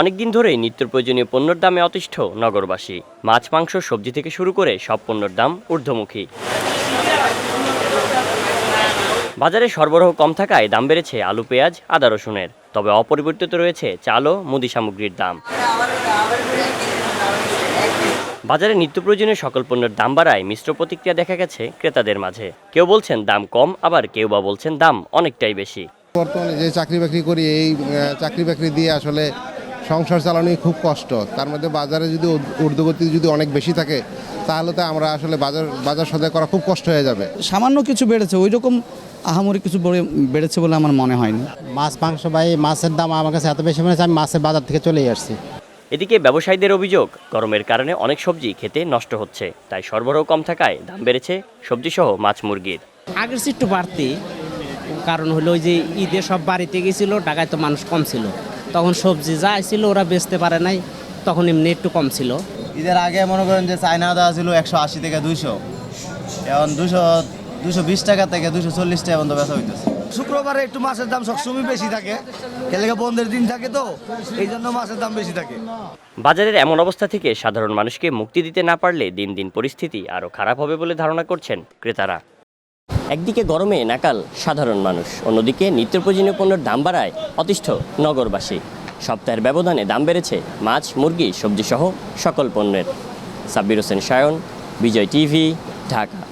অনেকদিন ধরেই নিত্য প্রয়োজনীয় পণ্যের দামে অতিষ্ঠ নগরবাসী। মাছ, মাংস, সবজি থেকে শুরু করে সব পণ্যের দাম ঊর্ধ্বমুখী। বাজারে সরবরাহ কম থাকায় দাম বেড়েছে আলু, পেঁয়াজ, আদা, রসুনের। তবে অপরিবর্তিত রয়েছে চাল ও মুদি সামগ্রীর দাম। বাজারে নিত্য প্রয়োজনীয় সকল পণ্যের দাম বাড়ায় মিশ্র প্রতিক্রিয়া দেখা গেছে ক্রেতাদের মাঝে। কেউ বলছেন দাম কম, আবার কেউ বা বলছেন দাম অনেকটাই বেশি। বর্তমানে যে চাকরি বাকরি করি, এই চাকরি বাকরি দিয়ে আসলে সংসার চালানোই খুব কষ্ট। তার মধ্যে বাজারে যদি ঊর্ধ্ব- ঊর্ধ্বগতি যদি অনেক বেশি থাকে তাহলে তো আমরা আসলে বাজার বাজার সদাই করা খুব কষ্ট হয়ে যাবে। সামান্য কিছু বেড়েছে ওই রকম আহামরি কিছু বেড়েছে বলে আমার মনে হয়নি মাছ মাংস ভাই মাছের দাম আমার কাছে এত বেশি মনে হচ্ছে আমি মাছের বাজার থেকে চলেই আসছি। এদিকে ব্যবসায়ীদের অভিযোগ গরমের কারণে অনেক সবজি খেতে নষ্ট হচ্ছে তাই সরবরাহ কম থাকায় দাম বেড়েছে সবজিসহ মাছ মুরগির। আগের একটু বাড়তি কারণ হলো ওই যে ঈদে সব বাড়িতে গেছিল ঢাকায় তো মানুষ কম ছিল। তখন সবজি যা ছিল ওরা বেচতে পারে নাই তখন এমনি একটু কম ছিল। ঈদের আগে মনে করেন যে চায়না দেওয়া ছিল একশো আশি থেকে দুইশো। এখন দুশো দুশো বিশ টাকা থেকে দুশো চল্লিশ টাকা পর্যন্ত বেচা হইতেছে। শুক্রবারে একটু মাছের দাম সবসময় বেশি থাকে। এলাকা বন্ধের দিন থাকে তো এই জন্য মাছের দাম বেশি থাকে। বাজারের এমন অবস্থা থেকে সাধারণ মানুষকে মুক্তি দিতে না পারলে দিন দিন পরিস্থিতি আরও খারাপ হবে বলে ধারণা করছেন ক্রেতারা। একদিকে গরমে নাকাল সাধারণ মানুষ, অন্যদিকে নিত্য প্রয়োজনীয় পণ্যের দাম বাড়ায় অতিষ্ঠ নগরবাসী। সপ্তাহের ব্যবধানে দাম বেড়েছে মাছ, মুরগি, সবজিসহ সকল পণ্যের। সাব্বির হোসেন সায়ন, বিজয় টিভি, ঢাকা।